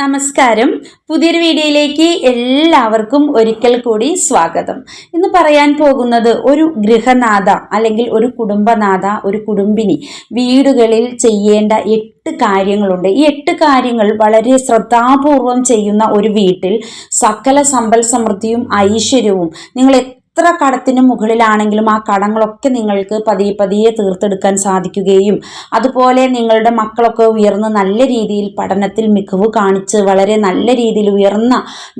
നമസ്കാരം. പുതിയൊരു വീഡിയോയിലേക്ക് എല്ലാവർക്കും ഒരിക്കൽ കൂടി സ്വാഗതം. ഇന്ന് പറയാൻ പോകുന്നത് ഒരു ഗൃഹനാഥ അല്ലെങ്കിൽ ഒരു കുടുംബനാഥ ഒരു കുടുംബിനി വീടുകളിൽ ചെയ്യേണ്ട എട്ട് കാര്യങ്ങളുണ്ട്. ഈ എട്ട് കാര്യങ്ങൾ വളരെ ശ്രദ്ധാപൂർവം ചെയ്യുന്ന ഒരു വീട്ടിൽ സകല സമ്പൽ സമൃദ്ധിയും ഐശ്വര്യവും നിങ്ങൾ എത്ര കടത്തിന് മുകളിലാണെങ്കിലും ആ കടങ്ങളൊക്കെ നിങ്ങൾക്ക് പതിയെ പതിയെ തീർത്തെടുക്കാൻ സാധിക്കുകയും അതുപോലെ നിങ്ങളുടെ മക്കളൊക്കെ ഉയർന്ന് നല്ല രീതിയിൽ പഠനത്തിൽ മികവ് കാണിച്ച് വളരെ നല്ല രീതിയിൽ ഉയർന്ന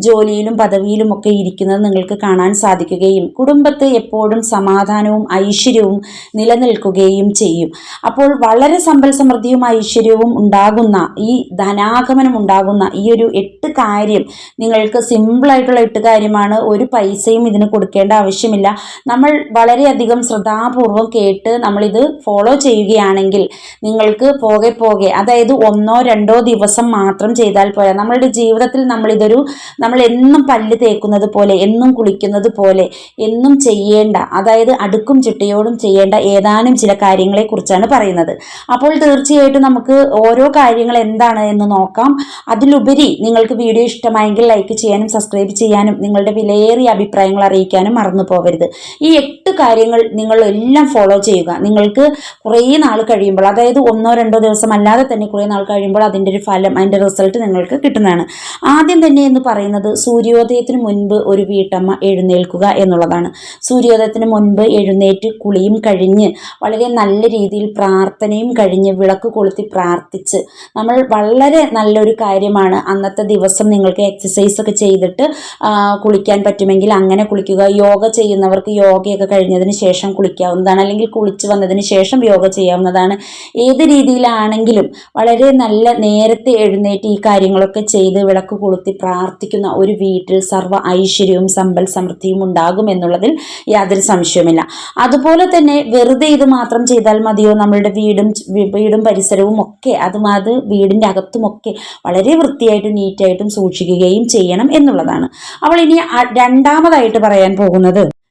ജോലിയിലും പദവിയിലും ഒക്കെ ഇരിക്കുന്നത് നിങ്ങൾക്ക് കാണാൻ സാധിക്കുകയും കുടുംബത്ത് എപ്പോഴും സമാധാനവും ഐശ്വര്യവും നിലനിൽക്കുകയും ചെയ്യും. അപ്പോൾ വളരെ സമ്പൽ സമൃദ്ധിയും ഐശ്വര്യവും ഉണ്ടാകുന്ന ഈ ധനാഗമനം ഉണ്ടാകുന്ന ഈ ഒരു എട്ട് കാര്യം നിങ്ങൾക്ക് സിമ്പിളായിട്ടുള്ള എട്ട് കാര്യമാണ്. ഒരു പൈസയും ഇതിന് കൊടുക്കേണ്ട ആവശ്യമില്ല. നമ്മൾ വളരെയധികം ശ്രദ്ധാപൂർവം കേട്ട് നമ്മളിത് ഫോളോ ചെയ്യുകയാണെങ്കിൽ നിങ്ങൾക്ക് പോകെ പോകെ അതായത് ഒന്നോ രണ്ടോ ദിവസം മാത്രം ചെയ്താൽ പോരാ. നമ്മളുടെ ജീവിതത്തിൽ നമ്മളിതൊരു നമ്മൾ എന്നും പല്ല് തേക്കുന്നത് പോലെ എന്നും കുളിക്കുന്നത് പോലെ എന്നും ചെയ്യേണ്ട അതായത് അടുക്കും ചിട്ടയോടും ചെയ്യേണ്ട ഏതാനും ചില കാര്യങ്ങളെക്കുറിച്ചാണ് പറയുന്നത്. അപ്പോൾ തീർച്ചയായിട്ടും നമുക്ക് ഓരോ കാര്യങ്ങൾ എന്താണ് എന്ന് നോക്കാം. അതിലുപരി നിങ്ങൾക്ക് വീഡിയോ ഇഷ്ടമായെങ്കിൽ ലൈക്ക് ചെയ്യാനും സബ്സ്ക്രൈബ് ചെയ്യാനും നിങ്ങളുടെ വിലയേറിയ അഭിപ്രായങ്ങൾ അറിയിക്കാനും മറന്നു പോകരുത് ഈ എട്ട് കാര്യങ്ങൾ നിങ്ങൾ എല്ലാം ഫോളോ ചെയ്യുക. നിങ്ങൾക്ക് കുറേ നാൾ കഴിയുമ്പോൾ അതായത് ഒന്നോ രണ്ടോ ദിവസം അല്ലാതെ തന്നെ കുറേ നാൾ കഴിയുമ്പോൾ അതിന്റെ ഒരു ഫലം അതിന്റെ റിസൾട്ട് നിങ്ങൾക്ക് കിട്ടുന്നതാണ്. ആദ്യം തന്നെ എന്ന് പറയുന്നത് സൂര്യോദയത്തിന് മുൻപ് ഒരു വീട്ടമ്മ എഴുന്നേൽക്കുക എന്നുള്ളതാണ്. സൂര്യോദയത്തിന് മുൻപ് എഴുന്നേറ്റ് കുളിയും കഴിഞ്ഞ് വളരെ നല്ല രീതിയിൽ പ്രാർത്ഥനയും കഴിഞ്ഞ് വിളക്ക് കൊളുത്തി പ്രാർത്ഥിച്ച് നമ്മൾ വളരെ നല്ലൊരു കാര്യമാണ്. അന്നത്തെ ദിവസം നിങ്ങൾക്ക് എക്സസൈസ് ഒക്കെ ചെയ്തിട്ട് കുളിക്കാൻ പറ്റുമെങ്കിൽ അങ്ങനെ കുളിക്കുക. യോഗ ചെയ്യുന്നവർക്ക് യോഗയൊക്കെ കഴിഞ്ഞതിന് ശേഷം കുളിക്കാവുന്നതാണ് അല്ലെങ്കിൽ കുളിച്ച് വന്നതിന് ശേഷം യോഗ ചെയ്യാവുന്നതാണ്. ഏത് രീതിയിലാണെങ്കിലും വളരെ നല്ല നേരത്തെ എഴുന്നേറ്റ് ഈ കാര്യങ്ങളൊക്കെ ചെയ്ത് വിളക്ക് കൊളുത്തി പ്രാർത്ഥിക്കുന്ന ഒരു വീട്ടിൽ സർവ ഐശ്വര്യവും സമ്പൽ സമൃദ്ധിയും ഉണ്ടാകും എന്നുള്ളതിൽ യാതൊരു സംശയവുമില്ല. അതുപോലെ തന്നെ വെറുതെ ഇത് മാത്രം ചെയ്താൽ മതിയോ? നമ്മളുടെ വീടും വീടും പരിസരവും ഒക്കെ അതും അത് വീടിന്റെ അകത്തുമൊക്കെ വളരെ വൃത്തിയായിട്ടും നീറ്റായിട്ടും സൂക്ഷിക്കുകയും ചെയ്യണം എന്നുള്ളതാണ്. അവൾ ഇനി രണ്ടാമതായിട്ട് പറയാൻ പോകുന്നത്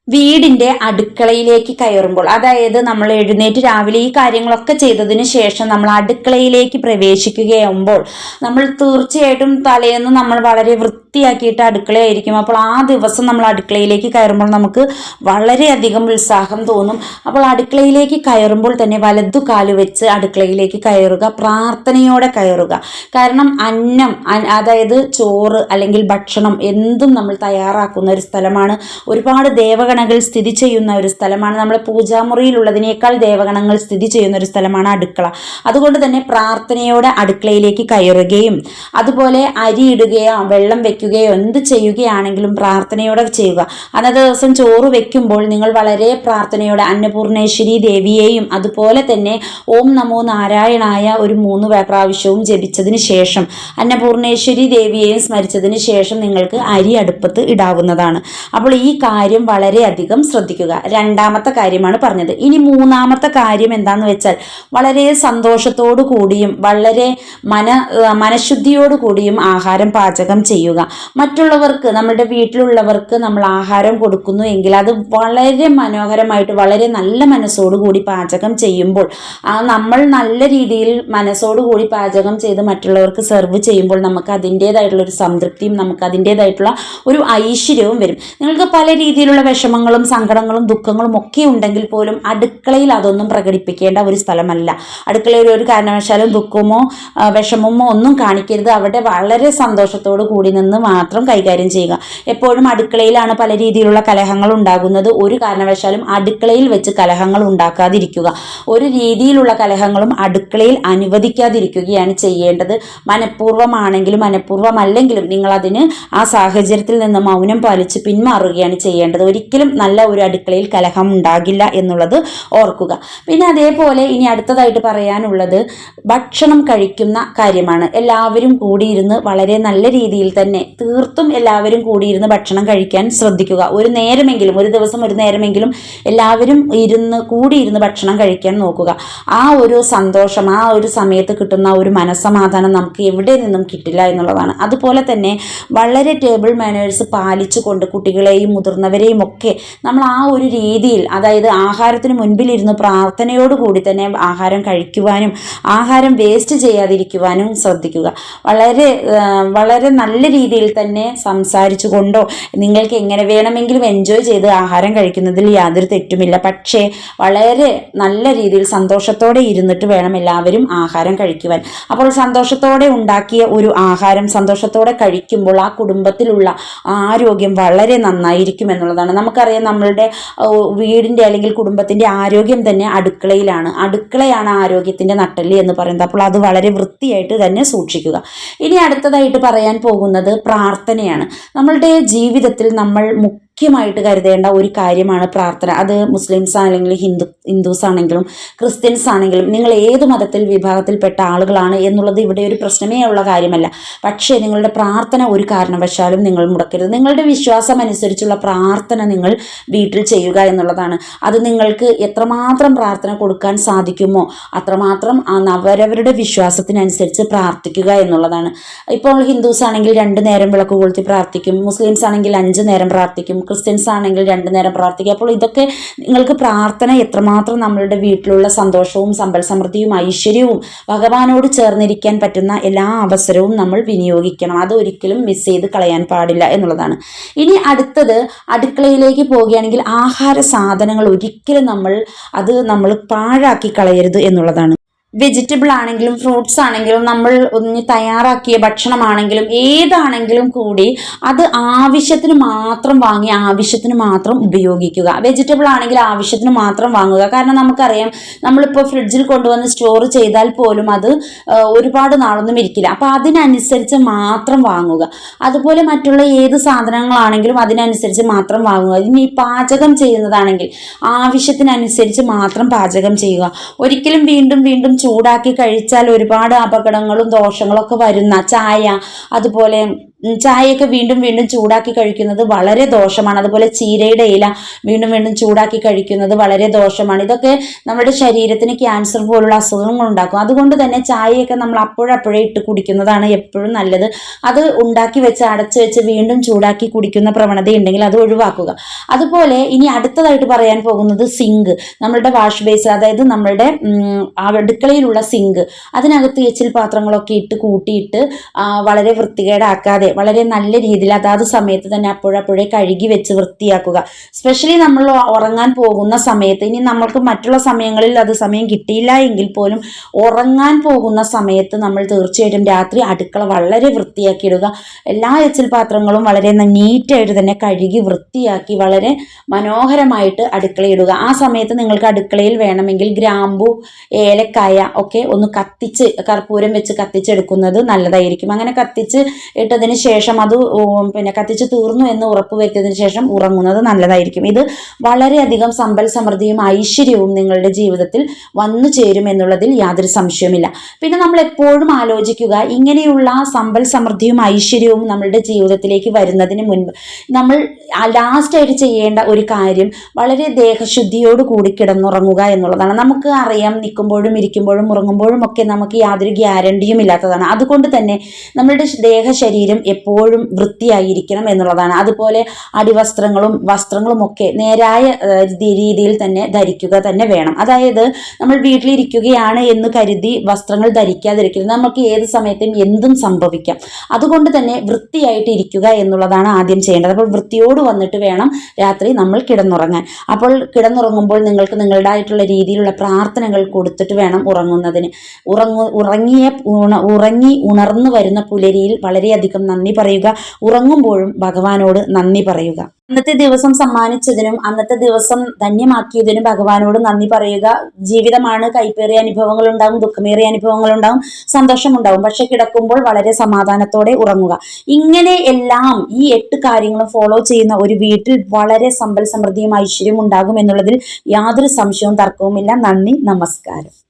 വീടിന്റെ അടുക്കളയിലേക്ക് കയറുമ്പോൾ അതായത് നമ്മൾ എഴുന്നേറ്റ് രാവിലെ ഈ കാര്യങ്ങളൊക്കെ ചെയ്തതിന് ശേഷം നമ്മൾ അടുക്കളയിലേക്ക് പ്രവേശിക്കുകയാകുമ്പോൾ നമ്മൾ തീർച്ചയായിട്ടും തലേന്ന് നമ്മൾ വളരെ വൃത്തിയാക്കിയിട്ട് അടുക്കളയായിരിക്കും. അപ്പോൾ ആ ദിവസം നമ്മൾ അടുക്കളയിലേക്ക് കയറുമ്പോൾ നമുക്ക് വളരെയധികം ഉത്സാഹം തോന്നും. അപ്പോൾ അടുക്കളയിലേക്ക് കയറുമ്പോൾ തന്നെ വലതു കാൽ വെച്ച് അടുക്കളയിലേക്ക് കയറുക പ്രാർത്ഥനയോടെ കയറുക. കാരണം അന്നം അതായത് ചോറ് അല്ലെങ്കിൽ ഭക്ഷണം എന്തും നമ്മൾ തയ്യാറാക്കുന്ന ഒരു സ്ഥലമാണ്. ഒരുപാട് ദേവഗണങ്ങൾ സ്ഥിതി ചെയ്യുന്ന ഒരു സ്ഥലമാണ്. നമ്മുടെ പൂജാമുറിയിലുള്ളതിനേക്കാൾ ദേവഗണങ്ങൾ സ്ഥിതി ചെയ്യുന്ന ഒരു സ്ഥലമാണ് അടുക്കള. അതുകൊണ്ട് തന്നെ പ്രാർത്ഥനയോടെ അടുക്കളയിലേക്ക് കയറുകയും അതുപോലെ അരി ഇടുകയോ വെള്ളം വെക്കുകയോ എന്ത് ചെയ്യുകയാണെങ്കിലും പ്രാർത്ഥനയോടെ ചെയ്യുക. അന്നത്തെ ദിവസം ചോറ് വെക്കുമ്പോൾ നിങ്ങൾ വളരെ പ്രാർത്ഥനയോടെ അന്നപൂർണേശ്വരി ദേവിയെയും അതുപോലെ തന്നെ ഓം നമോ നാരായണായ ഒരു മൂന്ന് പ്രാവശ്യവും ജപിച്ചതിന് ശേഷം അന്നപൂർണേശ്വരി ദേവിയെയും സ്മരിച്ചതിന് ശേഷം നിങ്ങൾക്ക് അരി അടുപ്പത്ത് ഇടാവുന്നതാണ്. അപ്പോൾ ഈ കാര്യം വളരെയധികം ശ്രദ്ധിക്കുക. രണ്ടാമത്തെ കാര്യമാണ് പറഞ്ഞത്. ഇനി മൂന്നാമത്തെ കാര്യം എന്താന്ന് വെച്ചാൽ വളരെ സന്തോഷത്തോടു കൂടിയും വളരെ മന മനഃശുദ്ധിയോടു കൂടിയും ആഹാരം പാചകം ചെയ്യുക. മറ്റുള്ളവർക്ക് നമ്മുടെ വീട്ടിലുള്ളവർക്ക് നമ്മൾ ആഹാരം കൊടുക്കുന്നു എങ്കിൽ അത് വളരെ മനോഹരമായിട്ട് വളരെ നല്ല മനസ്സോടുകൂടി പാചകം ചെയ്യുമ്പോൾ നമ്മൾ നല്ല രീതിയിൽ മനസ്സോടുകൂടി പാചകം ചെയ്ത് മറ്റുള്ളവർക്ക് സെർവ് ചെയ്യുമ്പോൾ നമുക്ക് അതിന്റേതായിട്ടുള്ള ഒരു സംതൃപ്തിയും നമുക്ക് അതിന്റേതായിട്ടുള്ള ഒരു ഐശ്വര്യവും വരും. നിങ്ങൾക്ക് പല രീതിയിലുള്ള വിഷമങ്ങളും സങ്കടങ്ങളും ദുഃഖങ്ങളും ഒക്കെ ഉണ്ടെങ്കിൽ പോലും അടുക്കളയിൽ അതൊന്നും പ്രകടിപ്പിക്കേണ്ട ഒരു സ്ഥലമല്ല. അടുക്കളയിൽ ഒരു കാരണവശാലും ദുഃഖമോ വിഷമമോ ഒന്നും കാണിക്കരുത്. അവിടെ വളരെ സന്തോഷത്തോടു കൂടി നിന്ന് മാത്രം കൈകാര്യം ചെയ്യുക. എപ്പോഴും അടുക്കളയിലാണ് പല രീതിയിലുള്ള കലഹങ്ങൾ ഉണ്ടാകുന്നത്. ഒരു കാരണവശാലും അടുക്കളയിൽ വെച്ച് കലഹങ്ങൾ ഉണ്ടാക്കാതിരിക്കുക. ഒരു രീതിയിലുള്ള കലഹങ്ങളും അടുക്കളയിൽ അനുവദിക്കാതിരിക്കുകയാണ് ചെയ്യേണ്ടത്. മനഃപൂർവമാണെങ്കിലും മനഃപൂർവമല്ലെങ്കിലും നിങ്ങൾ അതിന് ആ സാഹചര്യത്തിൽ നിന്ന് മൗനം പാലിച്ച് പിന്മാറുകയാണ് ചെയ്യേണ്ടത്. ഒരിക്കലും നല്ല ഒരു അടുക്കളയിൽ കലഹം ഉണ്ടാകില്ല എന്നുള്ളത് ഓർക്കുക. പിന്നെ അതേപോലെ ഇനി അടുത്തതായിട്ട് പറയാനുള്ളത് ഭക്ഷണം കഴിക്കുന്ന കാര്യമാണ്. എല്ലാവരും കൂടിയിരുന്ന് വളരെ നല്ല രീതിയിൽ തന്നെ തീർത്തും എല്ലാവരും കൂടിയിരുന്ന് ഭക്ഷണം കഴിക്കാൻ ശ്രദ്ധിക്കുക. ഒരു നേരമെങ്കിലും ഒരു ദിവസം ഒരു നേരമെങ്കിലും എല്ലാവരും ഇരുന്ന് കൂടിയിരുന്ന് ഭക്ഷണം കഴിക്കാൻ നോക്കുക. ആ ഒരു സന്തോഷം ആ ഒരു സമയത്ത് കിട്ടുന്ന ഒരു മനസ്സമാധാനം നമുക്ക് എവിടെ നിന്നും കിട്ടില്ല എന്നുള്ളതാണ്. അതുപോലെ തന്നെ വളരെ ടേബിൾ മാനേഴ്സ് പാലിച്ചുകൊണ്ട് കുട്ടികളെയും മുതിർന്നവരെയും ഒക്കെ നമ്മൾ ആ ഒരു രീതിയിൽ അതായത് ആഹാരത്തിന് മുൻപിലിരുന്ന് പ്രാർത്ഥനയോടുകൂടി തന്നെ ആഹാരം കഴിക്കുവാനും ആഹാരം വേസ്റ്റ് ചെയ്യാതിരിക്കുവാനും ശ്രദ്ധിക്കുക. വളരെ വളരെ നല്ല രീതിയിൽ തന്നെ സംസാരിച്ചു കൊണ്ടോ നിങ്ങൾക്ക് എങ്ങനെ വേണമെങ്കിലും എൻജോയ് ചെയ്ത് ആഹാരം കഴിക്കുന്നതിൽ യാതൊരു തെറ്റുമില്ല. പക്ഷേ വളരെ നല്ല രീതിയിൽ സന്തോഷത്തോടെ ഇരുന്നിട്ട് വേണം എല്ലാവരും ആഹാരം കഴിക്കുവാൻ. അപ്പോൾ സന്തോഷത്തോടെ ഉണ്ടാക്കിയ ഒരു ആഹാരം സന്തോഷത്തോടെ കഴിക്കുമ്പോൾ ആ കുടുംബത്തിലുള്ള ആരോഗ്യം വളരെ നന്നായിരിക്കും എന്നുള്ളതാണ്. നമുക്കറിയാം നമ്മളുടെ വീടിന്റെ അല്ലെങ്കിൽ കുടുംബത്തിന്റെ ആരോഗ്യം തന്നെ അടുക്കളയിലാണ്. അടുക്കളയാണ് ആരോഗ്യത്തിന്റെ നട്ടെല്ല് എന്ന് പറയുന്നത്. അപ്പോൾ അത് വളരെ വൃത്തിയായിട്ട് തന്നെ സൂക്ഷിക്കുക. ഇനി അടുത്തതായിട്ട് പറയാൻ പോകുന്നത് പ്രാർത്ഥനയാണ്. നമ്മളുടെ ജീവിതത്തിൽ നമ്മൾ മുഖ്യമായിട്ട് കരുതേണ്ട ഒരു കാര്യമാണ് പ്രാർത്ഥന. അത് മുസ്ലിംസ് ആണെങ്കിലും ഹിന്ദു ഹിന്ദുസ് ആണെങ്കിലും ക്രിസ്ത്യൻസ് ആണെങ്കിലും നിങ്ങൾ ഏത് മതത്തിൽ വിഭാഗത്തിൽപ്പെട്ട ആളുകളാണ് എന്നുള്ളത് ഇവിടെ ഒരു പ്രശ്നമേ ഉള്ള കാര്യമല്ല. പക്ഷേ നിങ്ങളുടെ പ്രാർത്ഥന ഒരു കാരണവശാലും നിങ്ങൾ മുടക്കരുത്. നിങ്ങളുടെ വിശ്വാസം അനുസരിച്ചുള്ള പ്രാർത്ഥന നിങ്ങൾ വീട്ടിൽ ചെയ്യുക എന്നുള്ളതാണ്. അത് നിങ്ങൾക്ക് എത്രമാത്രം പ്രാർത്ഥന കൊടുക്കാൻ സാധിക്കുമോ അത്രമാത്രം അവരവരുടെ വിശ്വാസത്തിനനുസരിച്ച് പ്രാർത്ഥിക്കുക എന്നുള്ളതാണ്. ഇപ്പോൾ ഹിന്ദുസ് ആണെങ്കിൽ രണ്ട് നേരം വിളക്ക് കൊളുത്തി പ്രാർത്ഥിക്കും. മുസ്ലിംസ് ആണെങ്കിൽ അഞ്ച് നേരം പ്രാർത്ഥിക്കും. ക്രിസ്ത്യൻസ് ആണെങ്കിൽ രണ്ടു നേരം പ്രാർത്ഥിക്കുക. അപ്പോൾ ഇതൊക്കെ നിങ്ങൾക്ക് പ്രാർത്ഥന എത്രമാത്രം നമ്മളുടെ വീട്ടിലുള്ള സന്തോഷവും സമ്പൽ സമൃദ്ധിയും ഐശ്വര്യവും ഭഗവാനോട് ചേർന്നിരിക്കാൻ പറ്റുന്ന എല്ലാ അവസരവും നമ്മൾ വിനിയോഗിക്കണം. അത് ഒരിക്കലും മിസ് ചെയ്ത് കളയാൻ പാടില്ല എന്നുള്ളതാണ്. ഇനി അടുത്തത് അടുക്കളയിലേക്ക് പോവുകയാണെങ്കിൽ ആഹാര സാധനങ്ങൾ ഒരിക്കലും നമ്മൾ അത് നമ്മൾ പാഴാക്കി കളയരുത് എന്നുള്ളതാണ്. വെജിറ്റബിൾ ആണെങ്കിലും ഫ്രൂട്ട്സ് ആണെങ്കിലും നമ്മൾ ഒന്ന് തയ്യാറാക്കിയ ഭക്ഷണമാണെങ്കിലും ഏതാണെങ്കിലും കൂടി അത് ആവശ്യത്തിന് മാത്രം വാങ്ങി ആവശ്യത്തിന് മാത്രം ഉപയോഗിക്കുക. വെജിറ്റബിൾ ആണെങ്കിൽ ആവശ്യത്തിന് മാത്രം വാങ്ങുക. കാരണം നമുക്കറിയാം നമ്മളിപ്പോൾ ഫ്രിഡ്ജിൽ കൊണ്ടുവന്ന് സ്റ്റോർ ചെയ്താൽ പോലും അത് ഒരുപാട് നാളൊന്നും ഇരിക്കില്ല. അപ്പോൾ അതിനനുസരിച്ച് മാത്രം വാങ്ങുക. അതുപോലെ മറ്റുള്ള ഏത് സാധനങ്ങളാണെങ്കിലും അതിനനുസരിച്ച് മാത്രം വാങ്ങുക. ഇനി പാചകം ചെയ്യുന്നതാണെങ്കിൽ ആവശ്യത്തിനനുസരിച്ച് മാത്രം പാചകം ചെയ്യുക. ഒരിക്കലും വീണ്ടും വീണ്ടും ചൂടാക്കി കഴിച്ചാൽ ഒരുപാട് അപകടങ്ങളും ദോഷങ്ങളൊക്കെ വരുന്ന ചായ അതുപോലെ ചായയൊക്കെ വീണ്ടും വീണ്ടും ചൂടാക്കി കഴിക്കുന്നത് വളരെ ദോഷമാണ്. അതുപോലെ ചീരയുടെ ഇല വീണ്ടും വീണ്ടും ചൂടാക്കി കഴിക്കുന്നത് വളരെ ദോഷമാണ്. ഇതൊക്കെ നമ്മുടെ ശരീരത്തിന് ക്യാൻസർ പോലുള്ള അസുഖങ്ങൾ ഉണ്ടാക്കും. അതുകൊണ്ട് തന്നെ ചായയൊക്കെ നമ്മൾ അപ്പോഴപ്പോഴേ ഇട്ട് കുടിക്കുന്നതാണ് എപ്പോഴും നല്ലത്. അത് ഉണ്ടാക്കി വെച്ച് അടച്ചു വെച്ച് വീണ്ടും ചൂടാക്കി കുടിക്കുന്ന പ്രവണത ഉണ്ടെങ്കിൽ അത് ഒഴിവാക്കുക. അതുപോലെ ഇനി അടുത്തതായിട്ട് പറയാൻ പോകുന്നത് സിങ്ക്. നമ്മളുടെ വാഷ് ബേസ് അതായത് നമ്മളുടെ അടുക്കളയിലുള്ള സിങ്ക്. അതിനകത്ത് എച്ചിൽ പാത്രങ്ങളൊക്കെ ഇട്ട് കൂട്ടിയിട്ട് വളരെ വൃത്തികേടാക്കാതെ വളരെ നല്ല രീതിയിൽ അതാത് സമയത്ത് തന്നെ അപ്പോഴപ്പോഴേ കഴുകി വെച്ച് വൃത്തിയാക്കുക. സ്പെഷ്യലി നമ്മൾ ഉറങ്ങാൻ പോകുന്ന സമയത്ത് ഇനി നമ്മൾക്ക് മറ്റുള്ള സമയങ്ങളിൽ അത് സമയം കിട്ടിയില്ല എങ്കിൽ പോലും ഉറങ്ങാൻ പോകുന്ന സമയത്ത് നമ്മൾ തീർച്ചയായിട്ടും രാത്രി അടുക്കള വളരെ വൃത്തിയാക്കി വൃത്തിയാക്കിയിടുക എല്ലാ എച്ചിൽ പാത്രങ്ങളും വളരെ നീറ്റായിട്ട് തന്നെ കഴുകി വൃത്തിയാക്കി വളരെ മനോഹരമായിട്ട് അടുക്കളയിടുക ആ സമയത്ത് നിങ്ങൾക്ക് അടുക്കളയിൽ വേണമെങ്കിൽ ഗ്രാമ്പു ഏലക്കായ ഒക്കെ ഒന്ന് കത്തിച്ച് കർപ്പൂരം വെച്ച് കത്തിച്ചെടുക്കുന്നത് നല്ലതായിരിക്കും. അങ്ങനെ കത്തിച്ച് ഇട്ടതിന് ശേഷം അത് പിന്നെ കത്തിച്ച് തീർന്നു എന്ന് ഉറപ്പ് വരുത്തിയതിന് ശേഷം ഉറങ്ങുന്നത് നല്ലതായിരിക്കും. ഇത് വളരെയധികം സമ്പൽ സമൃദ്ധിയും ഐശ്വര്യവും നിങ്ങളുടെ ജീവിതത്തിൽ വന്നു ചേരും എന്നുള്ളതിൽ യാതൊരു സംശയവുമില്ല. പിന്നെ നമ്മൾ എപ്പോഴും ആലോചിക്കുക ഇങ്ങനെയുള്ള സമ്പൽ സമൃദ്ധിയും ഐശ്വര്യവും നമ്മളുടെ ജീവിതത്തിലേക്ക് വരുന്നതിന് മുൻപ് നമ്മൾ ലാസ്റ്റായിട്ട് ചെയ്യേണ്ട ഒരു കാര്യം വളരെ ദേഹശുദ്ധിയോട് കൂടി കിടന്നുറങ്ങുക എന്നുള്ളതാണ്. നമുക്ക് അറിയാം നിൽക്കുമ്പോഴും ഇരിക്കുമ്പോഴും ഉറങ്ങുമ്പോഴും ഒക്കെ നമുക്ക് യാതൊരു ഗ്യാരണ്ടിയും ഇല്ലാത്തതാണ്. അതുകൊണ്ട് തന്നെ നമ്മളുടെ ദേഹശരീരം എപ്പോഴും വൃത്തിയായിരിക്കണം എന്നുള്ളതാണ്. അതുപോലെ അടിവസ്ത്രങ്ങളും വസ്ത്രങ്ങളും ഒക്കെ നേരായ രീതിയിൽ തന്നെ ധരിക്കുക തന്നെ വേണം. അതായത് നമ്മൾ വീട്ടിലിരിക്കുകയാണ് എന്ന് കരുതി വസ്ത്രങ്ങൾ ധരിക്കാതിരിക്കരുത്. നമുക്ക് ഏത് സമയത്തും എന്തും സംഭവിക്കാം. അതുകൊണ്ട് തന്നെ വൃത്തിയായിട്ട് ഇരിക്കുക എന്നുള്ളതാണ് ആദ്യം ചെയ്യേണ്ടത്. അപ്പോൾ വൃത്തിയോട് വന്നിട്ട് വേണം രാത്രി നമ്മൾ കിടന്നുറങ്ങാൻ. അപ്പോൾ കിടന്നുറങ്ങുമ്പോൾ നിങ്ങൾക്ക് നിങ്ങളുടേതായിട്ടുള്ള രീതിയിലുള്ള പ്രാർത്ഥനകൾ കൊടുത്തിട്ട് വേണം ഉറങ്ങുന്നതിന്. ഉറങ്ങു ഉറങ്ങിയ ഉറങ്ങി ഉണർന്നു വരുന്ന പുലരിയിൽ വളരെയധികം നന്ദി പറയുക. ഉറങ്ങുമ്പോഴും ഭഗവാനോട് നന്ദി പറയുക. അന്നത്തെ ദിവസം സമ്മാനിച്ചതിനും അന്നത്തെ ദിവസം ധന്യമാക്കിയതിനും ഭഗവാനോട് നന്ദി പറയുക. ജീവിതമാണ് കൈപ്പേറിയ അനുഭവങ്ങൾ ഉണ്ടാവും ദുഃഖമേറിയ അനുഭവങ്ങൾ ഉണ്ടാവും സന്തോഷമുണ്ടാവും. പക്ഷെ കിടക്കുമ്പോൾ വളരെ സമാധാനത്തോടെ ഉറങ്ങുക. ഇങ്ങനെ എല്ലാം ഈ എട്ട് കാര്യങ്ങളും ഫോളോ ചെയ്യുന്ന ഒരു വീട്ടിൽ വളരെ സമ്പൽ സമൃദ്ധിയും ഐശ്വര്യവും ഉണ്ടാകും എന്നുള്ളതിൽ യാതൊരു സംശയവും തർക്കവുമില്ല. നന്ദി നമസ്കാരം.